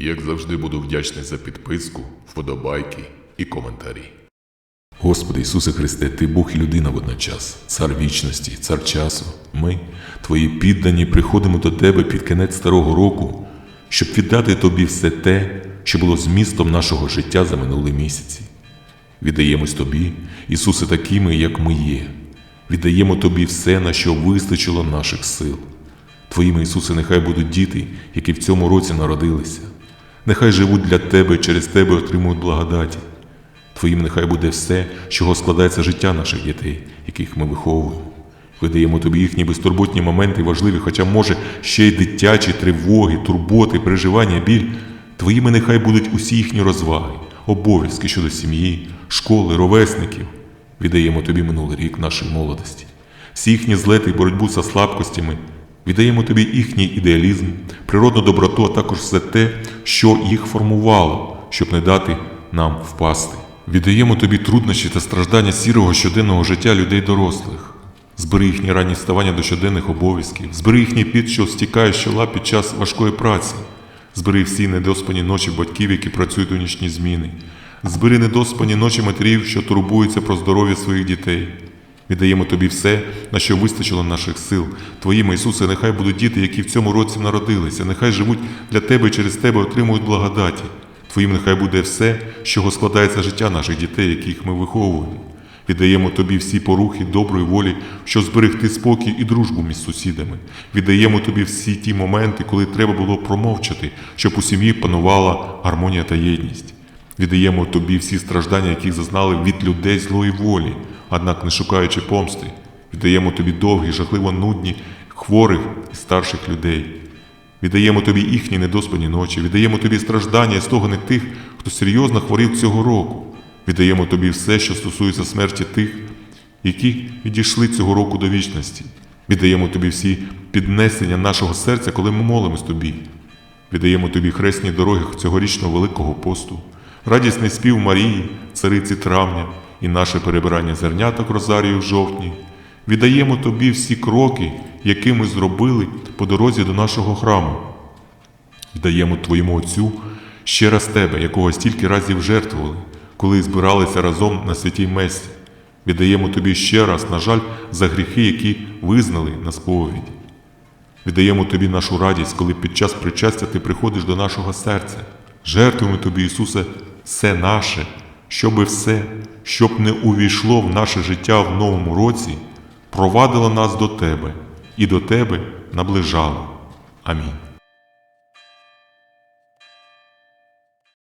Як завжди буду вдячний за підписку, вподобайки і коментарі. Господи Ісусе Христе, Ти Бог і людина водночас, цар вічності, цар часу. Ми, Твої піддані, приходимо до Тебе під кінець старого року, щоб віддати Тобі все те, що було змістом нашого життя за минулі місяці. Віддаємось Тобі, Ісусе, такими, як ми є. Віддаємо Тобі все, на що вистачило наших сил. Твоїми, Ісусе, нехай будуть діти, які в цьому році народилися. Нехай живуть для Тебе, через Тебе отримують благодаті. Твоїм нехай буде все, з чого складається життя наших дітей, яких ми виховуємо. Видаємо тобі їхні безтурботні моменти важливі, хоча, може, ще й дитячі тривоги, турботи, переживання, біль. Твоїми нехай будуть усі їхні розваги, обов'язки щодо сім'ї, школи, ровесників. Віддаємо тобі минулий рік нашої молодості, всі їхні злети і боротьбу за слабкостями. Віддаємо тобі їхній ідеалізм, природну доброту, а також все те, що їх формувало, щоб не дати нам впасти. Віддаємо тобі труднощі та страждання сірого щоденного життя людей дорослих. Збери їхні ранні вставання до щоденних обов'язків, збери їхній піт, що стікає з чола під час важкої праці, збери всі недоспані ночі батьків, які працюють у нічні зміни, збери недоспані ночі матерів, що турбуються про здоров'я своїх дітей. Віддаємо тобі все, на що вистачило наших сил. Твоїми, Ісусе, нехай будуть діти, які в цьому році народилися, нехай живуть для Тебе і через Тебе отримують благодаті. Твоїм нехай буде все, з чого складається життя наших дітей, яких ми виховуємо. Віддаємо тобі всі порухи доброї волі, щоб зберегти спокій і дружбу між сусідами. Віддаємо тобі всі ті моменти, коли треба було промовчати, щоб у сім'ї панувала гармонія та єдність. Віддаємо тобі всі страждання, які зазнали від людей злої волі, однак не шукаючи помсти. Віддаємо тобі довгі, жахливо нудні, хворих і старших людей. Віддаємо тобі їхні недоспані ночі, віддаємо тобі страждання і стогони тих, хто серйозно хворів цього року. Віддаємо тобі все, що стосується смерті тих, які відійшли цього року до вічності. Віддаємо тобі всі піднесення нашого серця, коли ми молимось тобі. Віддаємо тобі хресні дороги цьогорічного Великого посту, радісний спів Марії, цариці травня і наше перебирання зерняток Розарію в жовтні. Віддаємо тобі всі кроки, які ми зробили по дорозі до нашого храму. Віддаємо Твоєму Отцю ще раз Тебе, якого стільки разів жертвували, коли збиралися разом на святій Месті. Віддаємо Тобі ще раз, на жаль, за гріхи, які визнали на сповіді. Віддаємо Тобі нашу радість, коли під час причастя Ти приходиш до нашого серця. Жертвуємо Тобі, Ісусе, все наше, щоби все, щоб не увійшло в наше життя в новому році, провадило нас до Тебе і до Тебе наближало. Амінь.